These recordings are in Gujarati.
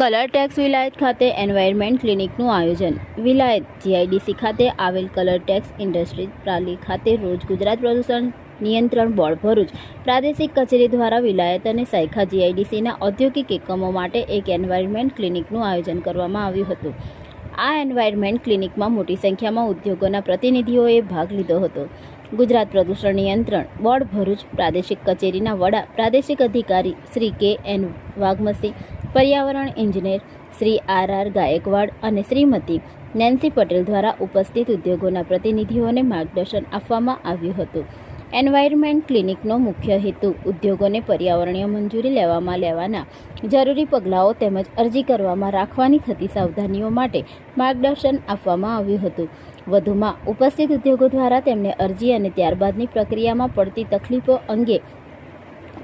કલર ટેક્સ વિલાયત ખાતે એન્વાયરમેન્ટ ક્લિનિકનું આયોજન. વિલાયત જીઆઈડીસી ખાતે આવેલ કલર ટેક્સ ઇન્ડસ્ટ્રીઝ પ્રાલી ખાતે રોજ ગુજરાત પ્રદૂષણ નિયંત્રણ બોર્ડ ભરૂચ પ્રાદેશિક કચેરી દ્વારા વિલાયત અને સાયખા જીઆઈડીસીના ઔદ્યોગિક એકમો માટે એક એન્વાયરમેન્ટ ક્લિનિકનું આયોજન કરવામાં આવ્યું હતું. આ એન્વાયરમેન્ટ ક્લિનિકમાં મોટી સંખ્યામાં ઉદ્યોગોના પ્રતિનિધિઓએ ભાગ લીધો હતો. ગુજરાત પ્રદૂષણ નિયંત્રણ બોર્ડ ભરૂચ પ્રાદેશિક કચેરીના વડા પ્રાદેશિક અધિકારી શ્રી કે એન વાઘમસી પર્યાવરણ ઇજનેર શ્રી આર આર ગાયકવાડ અને શ્રીમતી નેન્સી પટેલ દ્વારા ઉપસ્થિત ઉદ્યોગોના પ્રતિનિધિઓને માર્ગદર્શન આપવામાં આવ્યું હતું. એન્વાયરમેન્ટ ક્લિનિકનો મુખ્ય હેતુ ઉદ્યોગોને પર્યાવરણીય મંજૂરી લેવામાં લેવાના જરૂરી પગલાઓ તેમજ અરજી કરવામાં રાખવાની થતી સાવધાનીઓ માટે માર્ગદર્શન આપવામાં આવ્યું હતું. વધુમાં ઉપસ્થિત ઉદ્યોગો દ્વારા તેમને અરજી અને ત્યારબાદની પ્રક્રિયામાં પડતી તકલીફો અંગે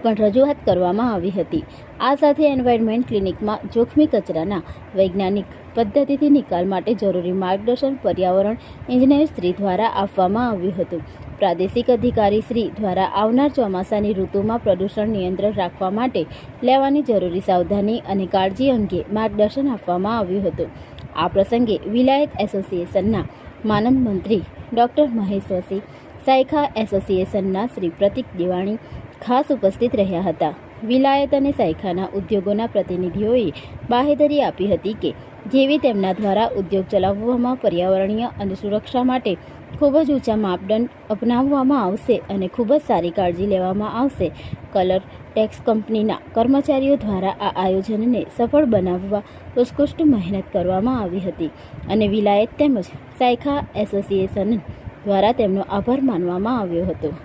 પણ રજૂઆત કરવામાં આવી હતી. આ સાથે એન્વાયરમેન્ટ ક્લિનિકમાં જોખમી કચરાના વૈજ્ઞાનિક પદ્ધતિથી નિકાલ માટે જરૂરી માર્ગદર્શન પર્યાવરણ ઇજનેર શ્રી દ્વારા આપવામાં આવ્યું હતું. પ્રાદેશિક અધિકારી શ્રી દ્વારા આવનાર ચોમાસાની ઋતુમાં પ્રદૂષણ નિયંત્રણ રાખવા માટે લેવાની જરૂરી સાવધાની અને કાળજી અંગે માર્ગદર્શન આપવામાં આવ્યું હતું. આ પ્રસંગે વિલાયત એસોસિએશનના માનદ મંત્રી ડૉક્ટર મહેશ વસી સાયખા એસોસિએશનના શ્રી પ્રતિક દિવાણી ખાસ ઉપસ્થિત રહ્યા હતા. વિલાયત અને સાયખાના ઉદ્યોગોના પ્રતિનિધિઓએ બાહેધરી આપી હતી કે જેવી તેમના દ્વારા ઉદ્યોગ ચલાવવામાં પર્યાવરણીય અને સુરક્ષા માટે ખૂબ જ ઊંચા માપદંડ અપનાવવામાં આવશે અને ખૂબ જ સારી કાળજી લેવામાં આવશે, કલર, ટેક્સ કંપનીના કર્મચારીઓ દ્વારા આ આયોજનને સફળ બનાવવા ઉત્કૃષ્ટ મહેનત કરવામાં આવી હતી અને વિલાયત તેમજ સાયખા એસોસિએશન દ્વારા તેમનો આભાર માનવામાં આવ્યો હતો.